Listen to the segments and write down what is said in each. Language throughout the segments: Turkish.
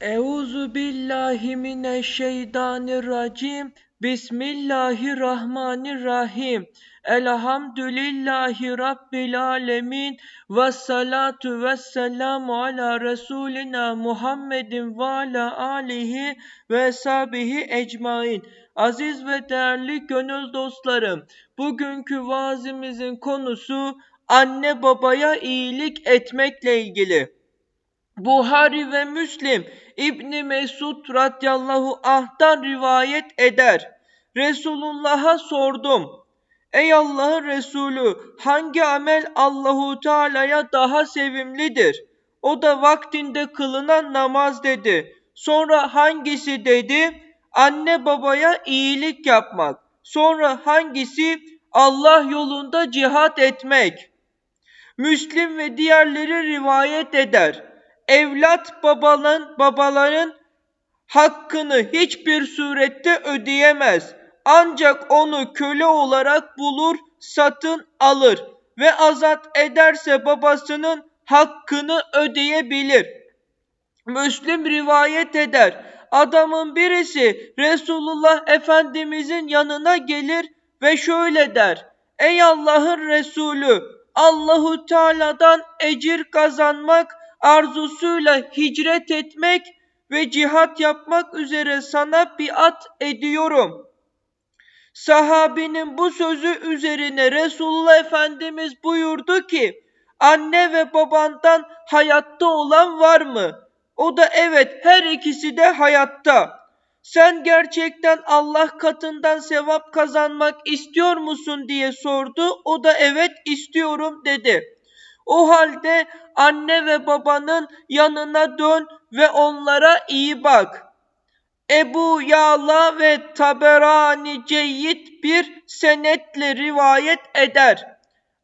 Euzu billahi mineşşeytanirracim. Bismillahirrahmanirrahim. Elhamdülillahi Rabbil alemin. Ve salatu ve selamu ala Resulina Muhammedin ve ala alihi ve sabihi ecmain. Aziz ve değerli gönül dostlarım, bugünkü vaazimizin konusu anne babaya iyilik etmekle ilgili. Buhari ve Müslim İbni Mesud radıyallahu anh'tan rivayet eder. Resulullah'a sordum. Ey Allah'ın Resulü hangi amel Allahu Teala'ya daha sevimlidir? O da vaktinde kılınan namaz dedi. Sonra hangisi dedi? Anne babaya iyilik yapmak. Sonra hangisi? Allah yolunda cihat etmek. Müslim ve diğerleri rivayet eder evlat babaların, babaların hakkını hiçbir surette ödeyemez. Ancak onu köle olarak bulur, satın alır ve azat ederse babasının hakkını ödeyebilir. Müslim rivayet eder. Adamın birisi Resulullah Efendimizin yanına gelir ve şöyle der. Ey Allah'ın Resulü Allahu Teala'dan ecir kazanmak arzusuyla hicret etmek ve cihat yapmak üzere sana biat ediyorum. Sahabinin bu sözü üzerine Resulullah Efendimiz buyurdu ki, anne ve babandan hayatta olan var mı? O da evet her ikisi de hayatta. Sen gerçekten Allah katından sevap kazanmak istiyor musun diye sordu. O da evet istiyorum dedi. O halde anne ve babanın yanına dön ve onlara iyi bak. Ebu Yağla ve Taberani Ceyyid bir senetle rivayet eder.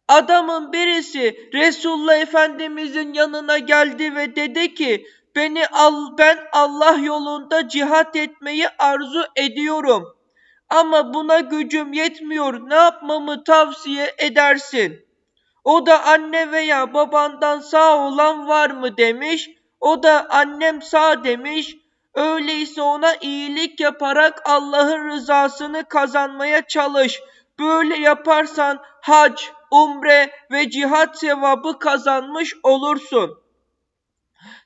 Adamın birisi Resulullah Efendimizin yanına geldi ve dedi ki beni al ben Allah yolunda cihat etmeyi arzu ediyorum. Ama buna gücüm yetmiyor. Ne yapmamı tavsiye edersin?'' O da anne veya babandan sağ olan var mı demiş. O da annem sağ demiş. Öyleyse ona iyilik yaparak Allah'ın rızasını kazanmaya çalış. Böyle yaparsan hac, umre ve cihat sevabı kazanmış olursun.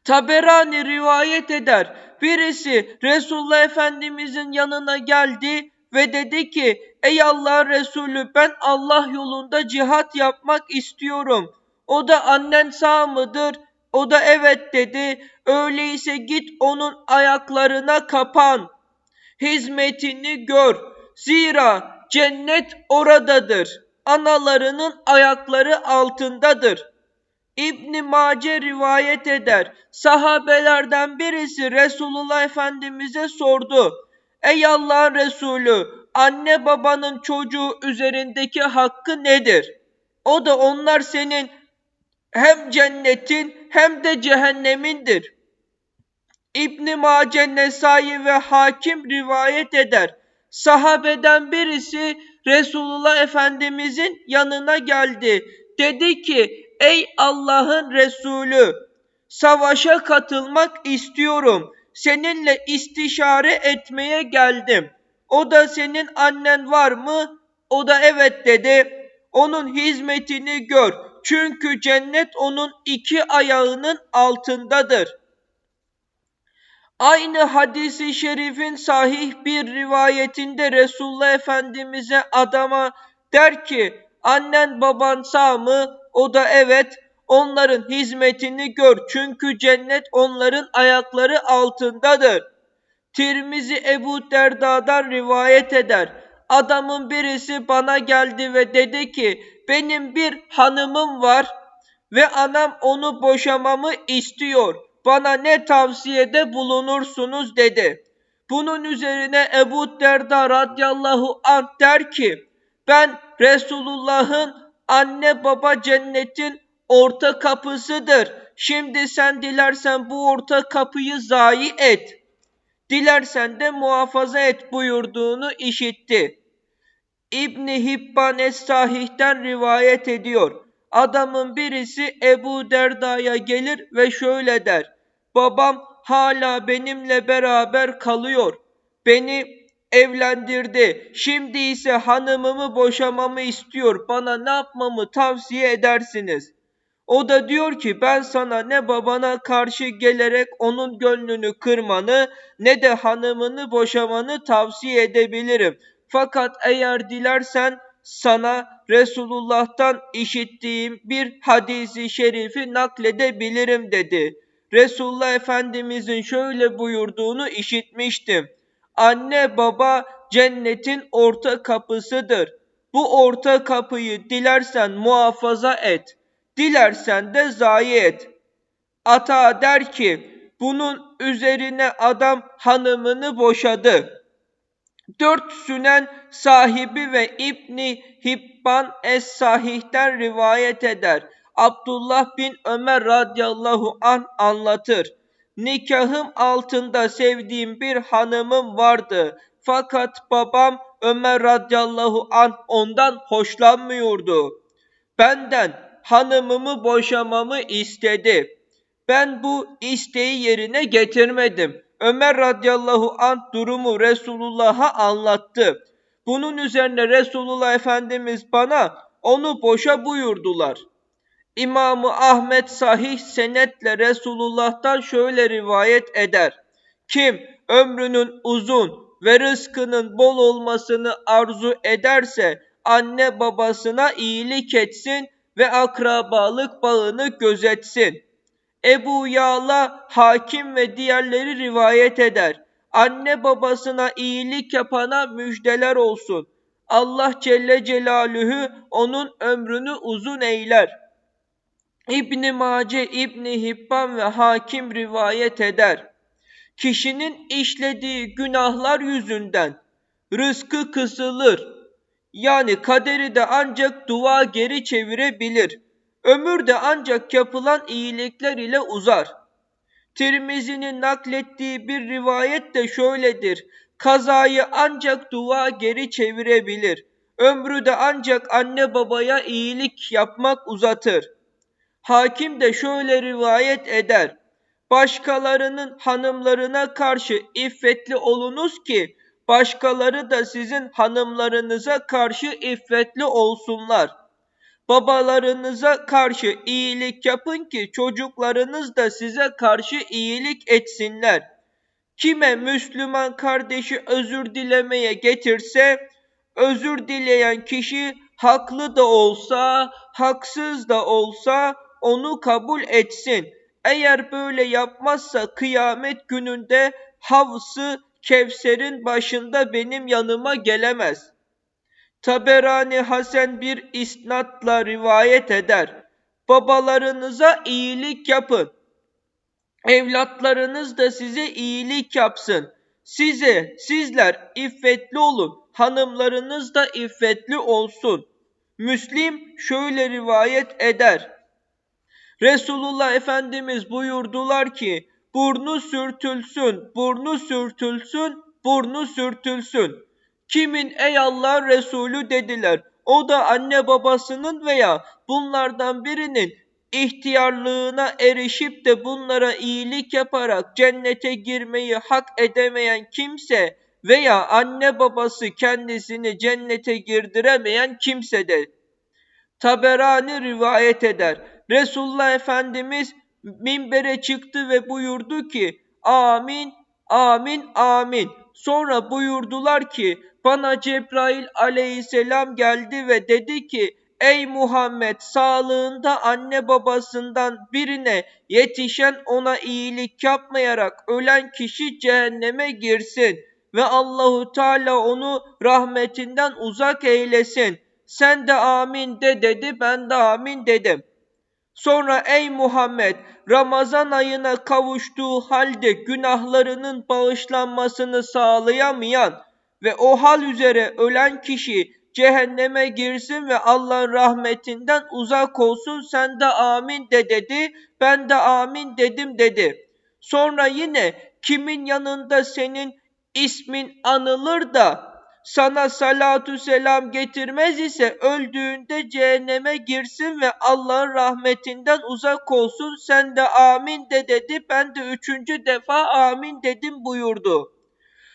Taberani rivayet eder. Birisi Resulullah Efendimizin yanına geldi ve dedi ki ey Allah Resulü ben Allah yolunda cihat yapmak istiyorum. O da annen sağ mıdır? O da evet dedi. Öyleyse git onun ayaklarına kapan. Hizmetini gör. Zira cennet oradadır. Analarının ayakları altındadır. İbn Mace rivayet eder. Sahabelerden birisi Resulullah Efendimiz'e sordu. Ey Allah'ın Resulü, anne babanın çocuğu üzerindeki hakkı nedir? O da onlar senin hem cennetin hem de cehennemindir. İbn Mace Nesai ve Hakim rivayet eder. Sahabeden birisi Resulullah Efendimizin yanına geldi. Dedi ki: "Ey Allah'ın Resulü, savaşa katılmak istiyorum seninle istişare etmeye geldim. O da senin annen var mı? O da evet dedi. Onun hizmetini gör. Çünkü cennet onun iki ayağının altındadır. Aynı hadisi şerifin sahih bir rivayetinde Resulullah Efendimiz'e adama der ki annen baban sağ mı? O da evet onların hizmetini gör. Çünkü cennet onların ayakları altındadır. Tirmizi Ebu Derda'dan rivayet eder. Adamın birisi bana geldi ve dedi ki benim bir hanımım var ve anam onu boşamamı istiyor. Bana ne tavsiyede bulunursunuz dedi. Bunun üzerine Ebu Derda radıyallahu anh der ki ben Resulullah'ın anne baba cennetin orta kapısıdır. Şimdi sen dilersen bu orta kapıyı zayi et. Dilersen de muhafaza et buyurduğunu işitti. İbni Hibban Es-Sahih'ten rivayet ediyor. Adamın birisi Ebu Derda'ya gelir ve şöyle der. Babam hala benimle beraber kalıyor. Beni evlendirdi. Şimdi ise hanımımı boşamamı istiyor. Bana ne yapmamı tavsiye edersiniz? O da diyor ki ben sana ne babana karşı gelerek onun gönlünü kırmanı ne de hanımını boşamanı tavsiye edebilirim. Fakat eğer dilersen sana Resulullah'tan işittiğim bir hadisi şerifi nakledebilirim dedi. Resulullah Efendimizin şöyle buyurduğunu işitmiştim. Anne baba cennetin orta kapısıdır. Bu orta kapıyı dilersen muhafaza et, dilersen de zayi et. Ata der ki, bunun üzerine adam hanımını boşadı. Dört sünen sahibi ve İbni Hibban Es-Sahih'ten rivayet eder. Abdullah bin Ömer radıyallahu an anlatır. Nikahım altında sevdiğim bir hanımım vardı. Fakat babam Ömer radıyallahu an ondan hoşlanmıyordu. Benden hanımımı boşamamı istedi. Ben bu isteği yerine getirmedim. Ömer radıyallahu anh durumu Resulullah'a anlattı. Bunun üzerine Resulullah Efendimiz bana onu boşa buyurdular. İmamı Ahmet sahih senetle Resulullah'tan şöyle rivayet eder. Kim ömrünün uzun ve rızkının bol olmasını arzu ederse anne babasına iyilik etsin ve akrabalık bağını gözetsin. Ebu Yağla, Hakim ve diğerleri rivayet eder. Anne babasına iyilik yapana müjdeler olsun. Allah Celle Celaluhu onun ömrünü uzun eyler. İbn Mace, İbn Hibban ve Hakim rivayet eder. Kişinin işlediği günahlar yüzünden rızkı kısılır. Yani kaderi de ancak dua geri çevirebilir. Ömür de ancak yapılan iyilikler ile uzar. Tirmizi'nin naklettiği bir rivayet de şöyledir. Kazayı ancak dua geri çevirebilir. Ömrü de ancak anne babaya iyilik yapmak uzatır. Hakim de şöyle rivayet eder. Başkalarının hanımlarına karşı iffetli olunuz ki başkaları da sizin hanımlarınıza karşı iffetli olsunlar. Babalarınıza karşı iyilik yapın ki çocuklarınız da size karşı iyilik etsinler. Kime Müslüman kardeşi özür dilemeye getirse, özür dileyen kişi haklı da olsa, haksız da olsa onu kabul etsin. Eğer böyle yapmazsa kıyamet gününde havsı Kevser'in başında benim yanıma gelemez. Taberani Hasan bir isnatla rivayet eder. Babalarınıza iyilik yapın. Evlatlarınız da size iyilik yapsın. Size, sizler iffetli olun. Hanımlarınız da iffetli olsun. Müslim şöyle rivayet eder. Resulullah Efendimiz buyurdular ki, burnu sürtülsün, burnu sürtülsün, burnu sürtülsün. Kimin ey Allah Resulü dediler. O da anne babasının veya bunlardan birinin ihtiyarlığına erişip de bunlara iyilik yaparak cennete girmeyi hak edemeyen kimse veya anne babası kendisini cennete girdiremeyen kimsedir. Taberani rivayet eder. Resulullah Efendimiz minbere çıktı ve buyurdu ki amin, amin, amin. Sonra buyurdular ki bana Cebrail aleyhisselam geldi ve dedi ki Ey Muhammed sağlığında anne babasından birine yetişen ona iyilik yapmayarak ölen kişi cehenneme girsin ve Allahu Teala onu rahmetinden uzak eylesin. Sen de amin de dedi ben de amin dedim. Sonra ey Muhammed Ramazan ayına kavuştuğu halde günahlarının bağışlanmasını sağlayamayan ve o hal üzere ölen kişi cehenneme girsin ve Allah'ın rahmetinden uzak olsun sen de amin de dedi. Ben de amin dedim dedi. Sonra yine kimin yanında senin ismin anılır da sana salatu selam getirmez ise öldüğünde cehenneme girsin ve Allah'ın rahmetinden uzak olsun. Sen de amin de dedi. Ben de üçüncü defa amin dedim buyurdu.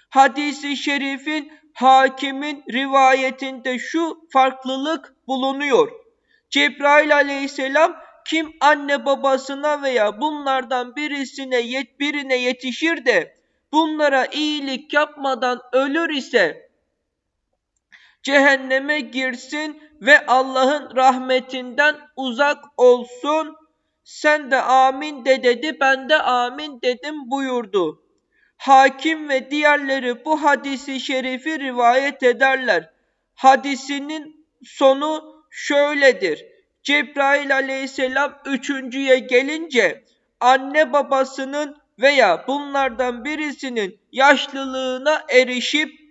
Hadisi şerifin hakimin rivayetinde şu farklılık bulunuyor. Cebrail aleyhisselam kim anne babasına veya bunlardan birisine yet birine yetişir de bunlara iyilik yapmadan ölür ise cehenneme girsin ve Allah'ın rahmetinden uzak olsun. Sen de amin de dedi, ben de amin dedim buyurdu. Hakim ve diğerleri bu hadisi şerifi rivayet ederler. Hadisinin sonu şöyledir. Cebrail aleyhisselam üçüncüye gelince anne babasının veya bunlardan birisinin yaşlılığına erişip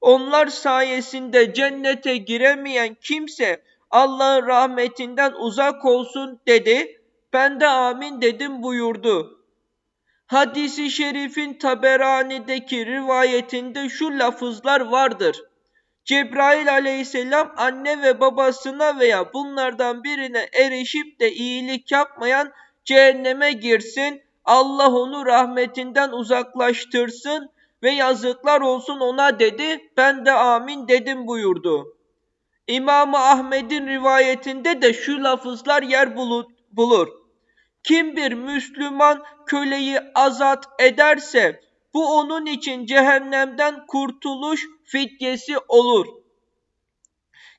onlar sayesinde cennete giremeyen kimse Allah'ın rahmetinden uzak olsun dedi. Ben de amin dedim buyurdu. Hadisi şerifin Taberani'deki rivayetinde şu lafızlar vardır. Cebrail aleyhisselam anne ve babasına veya bunlardan birine erişip de iyilik yapmayan cehenneme girsin, Allah onu rahmetinden uzaklaştırsın ve yazıklar olsun ona dedi, ben de amin dedim buyurdu. İmam Ahmed'in rivayetinde de şu lafızlar yer bulur. Kim bir Müslüman köleyi azat ederse bu onun için cehennemden kurtuluş fidyesi olur.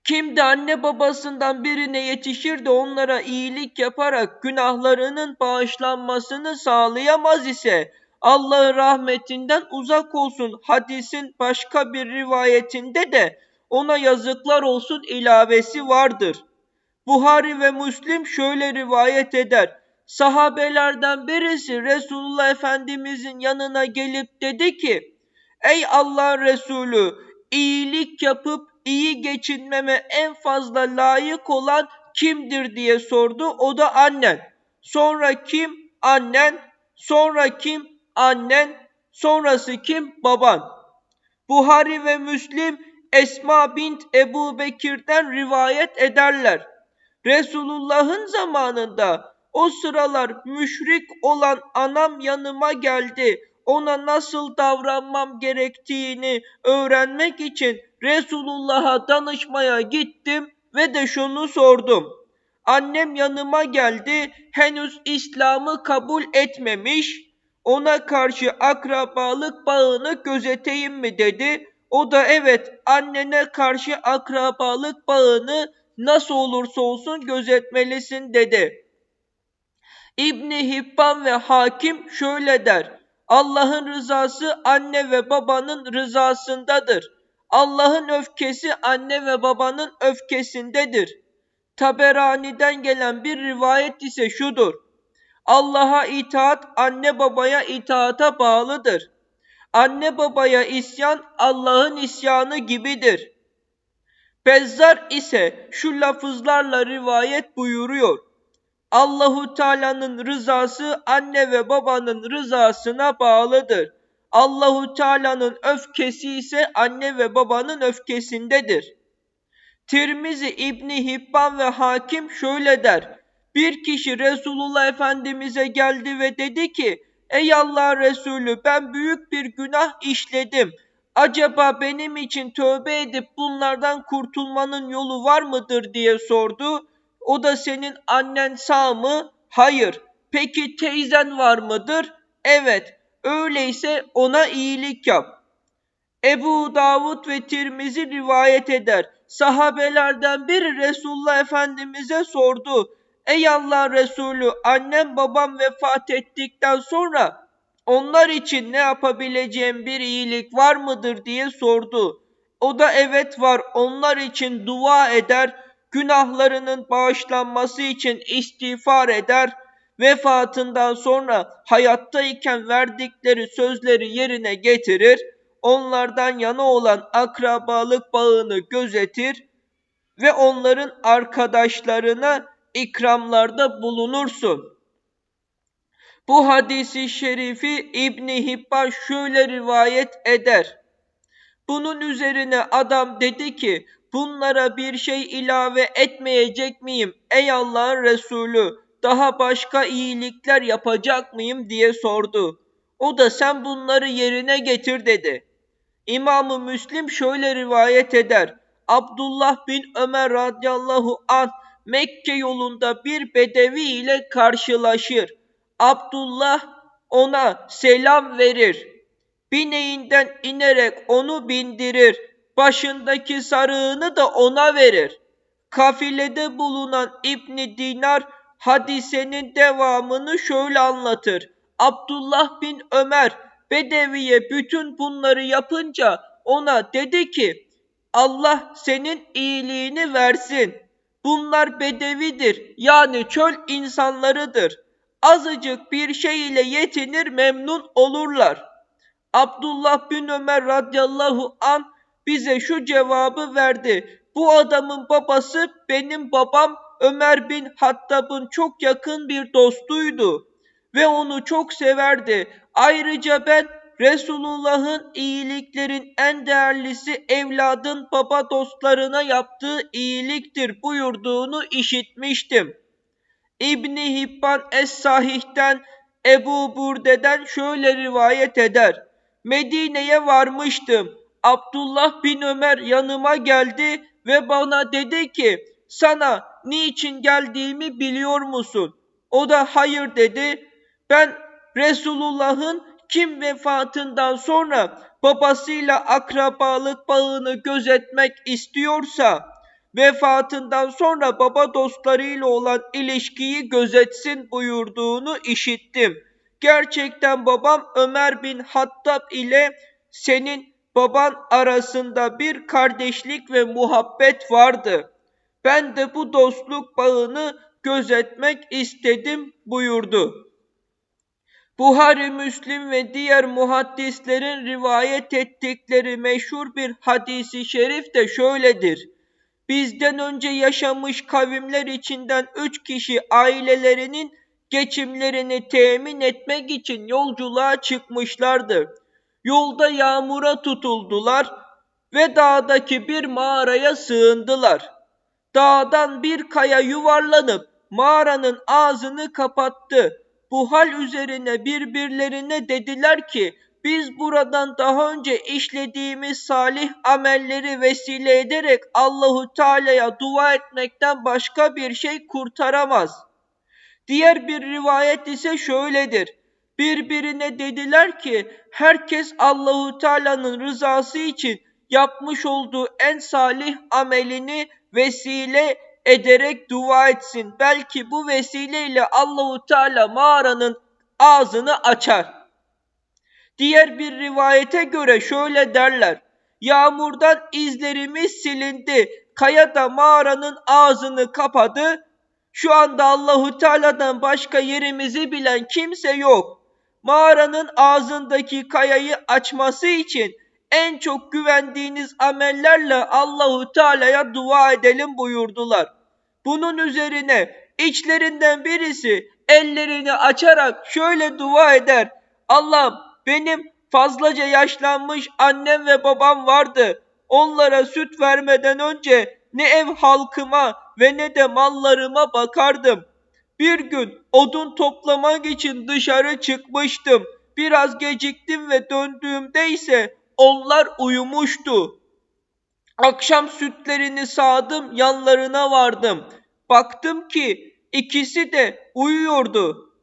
Kim de anne babasından birine yetişir de onlara iyilik yaparak günahlarının bağışlanmasını sağlayamaz ise Allah'ın rahmetinden uzak olsun. Hadisin başka bir rivayetinde de ona yazıklar olsun ilavesi vardır. Buhari ve Müslim şöyle rivayet eder. Sahabelerden birisi Resulullah Efendimizin yanına gelip dedi ki, Ey Allah Resulü, iyilik yapıp iyi geçinmeme en fazla layık olan kimdir diye sordu. O da annen. Sonra kim? Annen. Sonra kim? Annen. Sonrası kim? Baban. Buhari ve Müslim Esma bint Ebu Bekir'den rivayet ederler. Resulullah'ın zamanında o sıralar müşrik olan anam yanıma geldi. Ona nasıl davranmam gerektiğini öğrenmek için Resulullah'a danışmaya gittim ve de şunu sordum. Annem yanıma geldi, henüz İslam'ı kabul etmemiş, ona karşı akrabalık bağını gözeteyim mi dedi. O da evet annene karşı akrabalık bağını nasıl olursa olsun gözetmelisin dedi. İbni Hibban ve Hakim şöyle der. Allah'ın rızası anne ve babanın rızasındadır. Allah'ın öfkesi anne ve babanın öfkesindedir. Taberani'den gelen bir rivayet ise şudur. Allah'a itaat anne babaya itaata bağlıdır. Anne babaya isyan Allah'ın isyanı gibidir. Bezzar ise şu lafızlarla rivayet buyuruyor. Allahu Teala'nın rızası anne ve babanın rızasına bağlıdır. Allahu Teala'nın öfkesi ise anne ve babanın öfkesindedir. Tirmizi İbni Hibban ve Hakim şöyle der. Bir kişi Resulullah Efendimiz'e geldi ve dedi ki, Ey Allah Resulü ben büyük bir günah işledim. Acaba benim için tövbe edip bunlardan kurtulmanın yolu var mıdır diye sordu. O da senin annen sağ mı? Hayır. Peki teyzen var mıdır? Evet. Öyleyse ona iyilik yap. Ebu Davud ve Tirmizi rivayet eder. Sahabelerden biri Resulullah Efendimiz'e sordu. Ey Allah Resulü annem babam vefat ettikten sonra onlar için ne yapabileceğim bir iyilik var mıdır diye sordu. O da evet var onlar için dua eder, günahlarının bağışlanması için istiğfar eder, vefatından sonra hayattayken verdikleri sözleri yerine getirir, onlardan yana olan akrabalık bağını gözetir ve onların arkadaşlarına ikramlarda bulunursun. Bu hadisi şerifi İbni Hibban şöyle rivayet eder. Bunun üzerine adam dedi ki bunlara bir şey ilave etmeyecek miyim ey Allah'ın Resulü daha başka iyilikler yapacak mıyım diye sordu. O da sen bunları yerine getir dedi. İmam-ı Müslim şöyle rivayet eder. Abdullah bin Ömer radıyallahu an Mekke yolunda bir bedevi ile karşılaşır. Abdullah ona selam verir. Bineğinden inerek onu bindirir. Başındaki sarığını da ona verir. Kafilede bulunan İbni Dinar hadisenin devamını şöyle anlatır. Abdullah bin Ömer Bedeviye bütün bunları yapınca ona dedi ki Allah senin iyiliğini versin. Bunlar bedevidir yani çöl insanlarıdır. Azıcık bir şey ile yetinir memnun olurlar. Abdullah bin Ömer radıyallahu an bize şu cevabı verdi. Bu adamın babası benim babam Ömer bin Hattab'ın çok yakın bir dostuydu ve onu çok severdi. Ayrıca ben Resulullah'ın iyiliklerin en değerlisi evladın baba dostlarına yaptığı iyiliktir buyurduğunu işitmiştim. İbni Hibban Es-Sahih'ten Ebu Burde'den şöyle rivayet eder. Medine'ye varmıştım. Abdullah bin Ömer yanıma geldi ve bana dedi ki sana niçin geldiğimi biliyor musun? O da hayır dedi. Ben Resulullah'ın kim vefatından sonra babasıyla akrabalık bağını gözetmek istiyorsa vefatından sonra baba dostlarıyla olan ilişkiyi gözetsin buyurduğunu işittim. Gerçekten babam Ömer bin Hattab ile senin baban arasında bir kardeşlik ve muhabbet vardı. Ben de bu dostluk bağını gözetmek istedim buyurdu. Buhari, Müslim ve diğer muhaddislerin rivayet ettikleri meşhur bir hadisi şerif de şöyledir. Bizden önce yaşamış kavimler içinden üç kişi ailelerinin geçimlerini temin etmek için yolculuğa çıkmışlardı. Yolda yağmura tutuldular ve dağdaki bir mağaraya sığındılar. Dağdan bir kaya yuvarlanıp mağaranın ağzını kapattı. Bu hal üzerine birbirlerine dediler ki biz buradan daha önce işlediğimiz salih amelleri vesile ederek Allahu Teala'ya dua etmekten başka bir şey kurtaramaz. Diğer bir rivayet ise şöyledir. Birbirine dediler ki herkes Allahu Teala'nın rızası için yapmış olduğu en salih amelini vesile ederek dua etsin. Belki bu vesileyle Allahu Teala mağaranın ağzını açar. Diğer bir rivayete göre şöyle derler. Yağmurdan izlerimiz silindi. Kaya da mağaranın ağzını kapadı. Şu anda Allahu Teala'dan başka yerimizi bilen kimse yok. Mağaranın ağzındaki kayayı açması için en çok güvendiğiniz amellerle Allahu Teala'ya dua edelim buyurdular. Bunun üzerine içlerinden birisi ellerini açarak şöyle dua eder. Allah'ım benim fazlaca yaşlanmış annem ve babam vardı. Onlara süt vermeden önce ne ev halkıma ve ne de mallarıma bakardım. Bir gün odun toplamak için dışarı çıkmıştım. Biraz geciktim ve döndüğümde ise onlar uyumuştu. Akşam sütlerini sağdım, yanlarına vardım. Baktım ki ikisi de uyuyordu.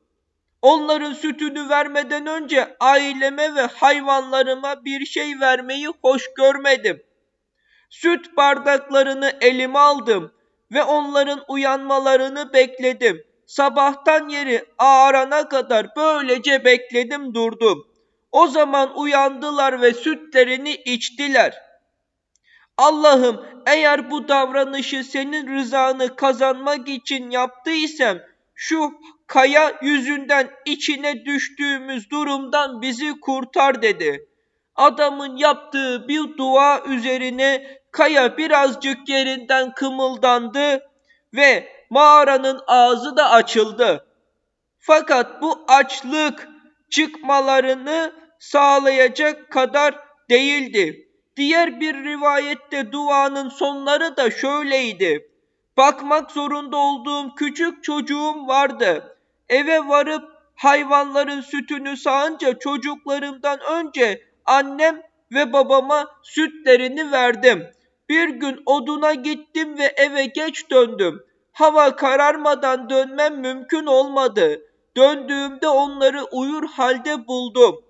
Onların sütünü vermeden önce aileme ve hayvanlarıma bir şey vermeyi hoş görmedim. Süt bardaklarını elime aldım ve onların uyanmalarını bekledim. Sabahtan yeri ağarana kadar böylece bekledim durdum. O zaman uyandılar ve sütlerini içtiler. Allah'ım eğer bu davranışı senin rızanı kazanmak için yaptıysam şu kaya yüzünden içine düştüğümüz durumdan bizi kurtar dedi. Adamın yaptığı bir dua üzerine kaya birazcık yerinden kımıldandı ve mağaranın ağzı da açıldı. Fakat bu açlık çıkmalarını sağlayacak kadar değildi. Diğer bir rivayette duanın sonları da şöyleydi. Bakmak zorunda olduğum küçük çocuğum vardı. Eve varıp hayvanların sütünü sağınca çocuklarımdan önce annem ve babama sütlerini verdim. Bir gün oduna gittim ve eve geç döndüm. Hava kararmadan dönmem mümkün olmadı. Döndüğümde onları uyur halde buldum.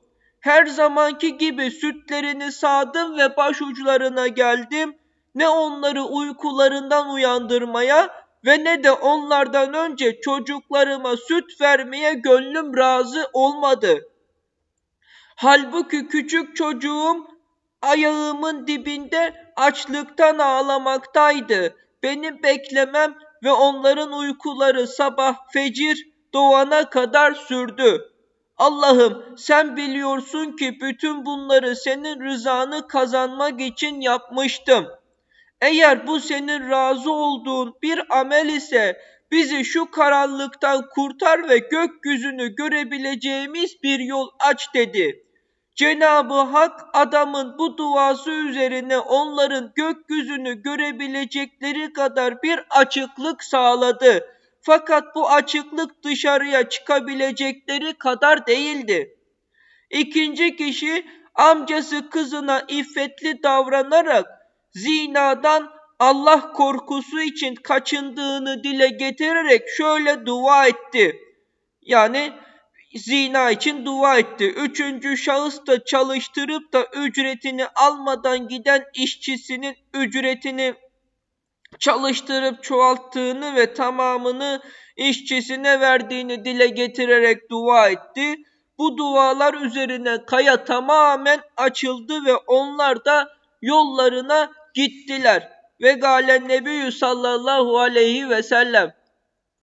Her zamanki gibi sütlerini sağdım ve başucularına geldim. Ne onları uykularından uyandırmaya ve ne de onlardan önce çocuklarıma süt vermeye gönlüm razı olmadı. Halbuki küçük çocuğum ayağımın dibinde açlıktan ağlamaktaydı. Benim beklemem ve onların uykuları sabah fecir doğana kadar sürdü. Allah'ım sen biliyorsun ki bütün bunları senin rızanı kazanmak için yapmıştım. Eğer bu senin razı olduğun bir amel ise bizi şu karanlıktan kurtar ve gökyüzünü görebileceğimiz bir yol aç dedi. Cenab-ı Hak adamın bu duası üzerine onların gökyüzünü görebilecekleri kadar bir açıklık sağladı. Fakat bu açıklık dışarıya çıkabilecekleri kadar değildi. İkinci kişi amcası kızına iffetli davranarak zinadan Allah korkusu için kaçındığını dile getirerek şöyle dua etti. Yani zina için dua etti. Üçüncü şahıs da çalıştırıp da ücretini almadan giden işçisinin ücretini çalıştırıp çoğalttığını ve tamamını işçisine verdiğini dile getirerek dua etti. Bu dualar üzerine kaya tamamen açıldı ve onlar da yollarına gittiler. Ve galen nebiyyü sallallahu aleyhi ve sellem